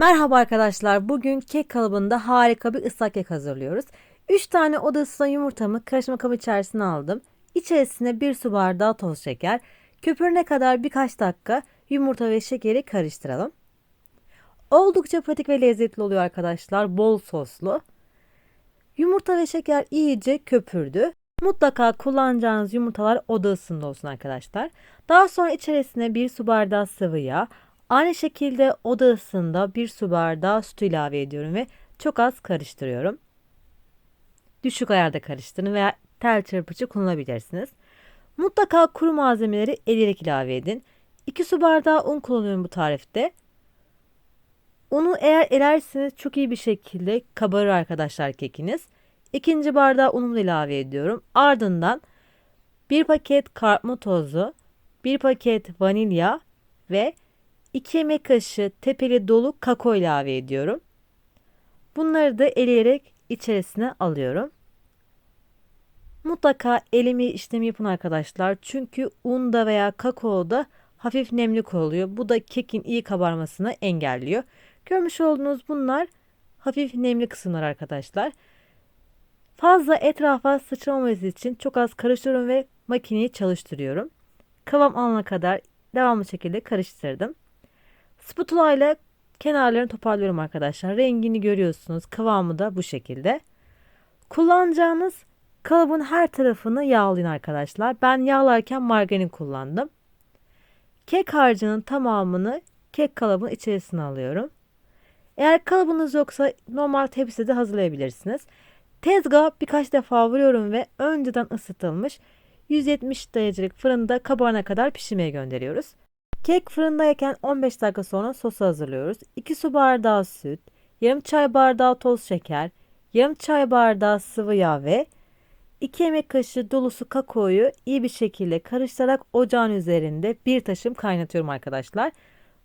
Merhaba arkadaşlar. Bugün kek kalıbında harika bir ıslak kek hazırlıyoruz. 3 tane oda ısıtan yumurtamı karışma kabı içerisine aldım. İçerisine 1 su bardağı toz şeker. Köpürene kadar birkaç dakika yumurta ve şekeri karıştıralım. Oldukça pratik ve lezzetli oluyor arkadaşlar. Bol soslu. Yumurta ve şeker iyice köpürdü. Mutlaka kullanacağınız yumurtalar oda ısısında olsun arkadaşlar. Daha sonra içerisine 1 su bardağı sıvı yağ, Aynı şekilde oda ısısında bir su bardağı süt ilave ediyorum ve çok az karıştırıyorum. Düşük ayarda karıştırın veya tel çırpıcı kullanabilirsiniz. Mutlaka kuru malzemeleri eleyerek ilave edin. 2 su bardağı un kullanıyorum bu tarifte. Unu eğer elerseniz çok iyi bir şekilde kabarır arkadaşlar kekiniz. İkinci bardağı unumu ilave ediyorum. Ardından bir paket karpma tozu, bir paket vanilya ve 2 yemek kaşığı tepeli dolu kakao ilave ediyorum. Bunları da eleyerek içerisine alıyorum. Mutlaka elimi işlemi yapın arkadaşlar. Çünkü unda veya kakaoda hafif nemlik oluyor. Bu da kekin iyi kabarmasını engelliyor. Görmüş olduğunuz bunlar hafif nemli kısımlar arkadaşlar. Fazla etrafa sıçramaması için çok az karıştırıyorum ve makineyi çalıştırıyorum. Kıvam alana kadar devamlı şekilde karıştırdım. Spatula ile kenarlarını toparlıyorum arkadaşlar. Rengini görüyorsunuz. Kıvamı da bu şekilde. Kullanacağınız kalıbın her tarafını yağlayın arkadaşlar. Ben yağlarken margarin kullandım. Kek harcının tamamını kek kalıbının içerisine alıyorum. Eğer kalıbınız yoksa normal tepside hazırlayabilirsiniz. Tezgah birkaç defa vuruyorum ve önceden ısıtılmış 170 derecelik fırında kabarana kadar pişirmeye gönderiyoruz. Kek fırındayken 15 dakika sonra sosu hazırlıyoruz. 2 su bardağı süt, yarım çay bardağı toz şeker, yarım çay bardağı sıvı yağ ve 2 yemek kaşığı dolusu kakaoyu iyi bir şekilde karıştırarak ocağın üzerinde bir taşım kaynatıyorum arkadaşlar.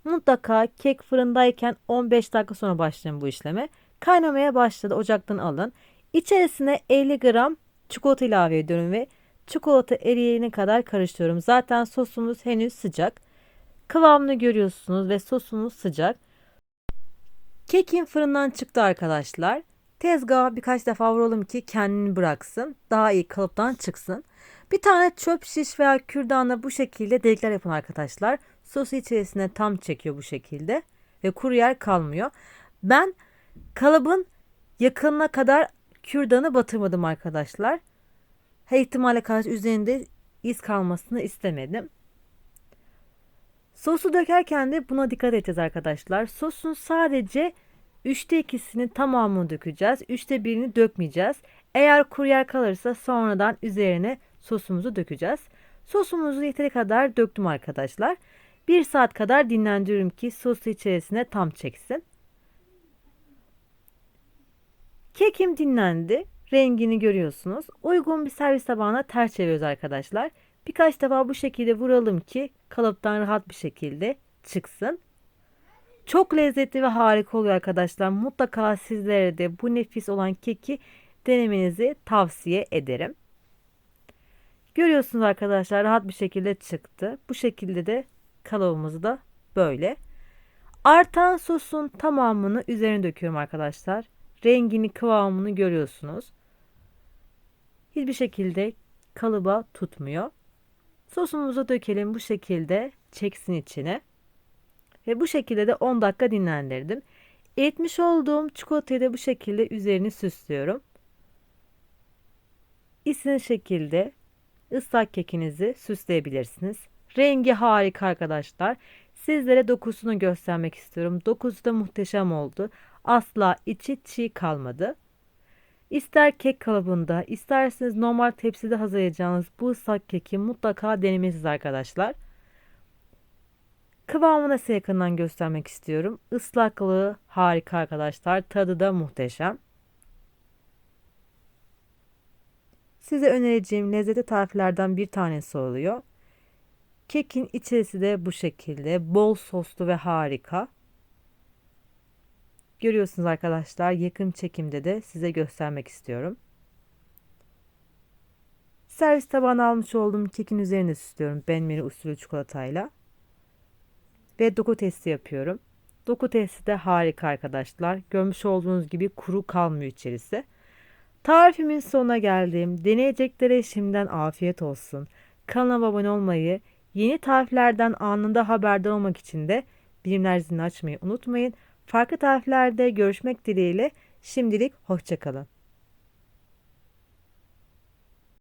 Mutlaka kek fırındayken 15 dakika sonra başlayın bu işleme. Kaynamaya başladı ocaktan alın. İçerisine 50 gram çikolata ilave ediyorum ve çikolata eriyene kadar karıştırıyorum. Zaten sosumuz henüz sıcak. Kıvamını görüyorsunuz ve sosumuz sıcak. Kekin fırından çıktı arkadaşlar. Tezgaha birkaç defa vuralım ki kendini bıraksın. Daha iyi kalıptan çıksın. Bir tane çöp şiş veya kürdanla bu şekilde delikler yapın arkadaşlar. Sosu içerisine tam çekiyor bu şekilde. Ve kuru yer kalmıyor. Ben kalıbın yakınına kadar kürdanı batırmadım arkadaşlar. Her ihtimale karşı üzerinde iz kalmasını istemedim. Sosu dökerken de buna dikkat edeceğiz arkadaşlar. Sosun sadece 3'te 2'sini tamamını dökeceğiz. 3'te 1'ini dökmeyeceğiz. Eğer kuru yer kalırsa sonradan üzerine sosumuzu dökeceğiz. Sosumuzu yeteri kadar döktüm arkadaşlar. 1 saat kadar dinlendiriyorum ki sosu içerisine tam çeksin. Kekim dinlendi. Rengini görüyorsunuz. Uygun bir servis tabağına ters çeviriyoruz arkadaşlar. Birkaç defa bu şekilde vuralım ki kalıptan rahat bir şekilde çıksın. Çok lezzetli ve harika oluyor arkadaşlar. Mutlaka sizlere de bu nefis olan keki denemenizi tavsiye ederim. Görüyorsunuz arkadaşlar rahat bir şekilde çıktı. Bu şekilde de kalıbımız da böyle. Artan sosun tamamını üzerine döküyorum arkadaşlar. Rengini kıvamını görüyorsunuz. Hiçbir şekilde kalıba tutmuyor. Sosumuzu dökelim bu şekilde çeksin içine. Ve bu şekilde de 10 dakika dinlendirdim. Eritmiş olduğum çikolatayı da bu şekilde üzerini süslüyorum. İstediğiniz şekilde ıslak kekinizi süsleyebilirsiniz. Rengi harika arkadaşlar. Sizlere dokusunu göstermek istiyorum. Dokusu da muhteşem oldu. Asla içi çiğ kalmadı. İster kek kalıbında, isterseniz normal tepside hazırlayacağınız bu ıslak keki mutlaka denemeniz arkadaşlar. Kıvamını size yakından göstermek istiyorum. Islaklığı harika arkadaşlar. Tadı da muhteşem. Size önereceğim lezzetli tariflerden bir tanesi oluyor. Kekin içerisi de bu şekilde bol soslu ve harika. Görüyorsunuz arkadaşlar yakın çekimde de size göstermek istiyorum. Servis tabağına almış olduğum kekin üzerine süslüyorum benmeri usulü çikolatayla. Ve doku testi yapıyorum. Doku testi de harika arkadaşlar. Görmüş olduğunuz gibi kuru kalmıyor içerisi. Tarifimin sonuna geldim. Deneyeceklere şimdiden afiyet olsun. Kanalıma abone olmayı, yeni tariflerden anında haberdar olmak için de bilimler zilini açmayı unutmayın. Farklı tariflerde görüşmek dileğiyle şimdilik hoşçakalın.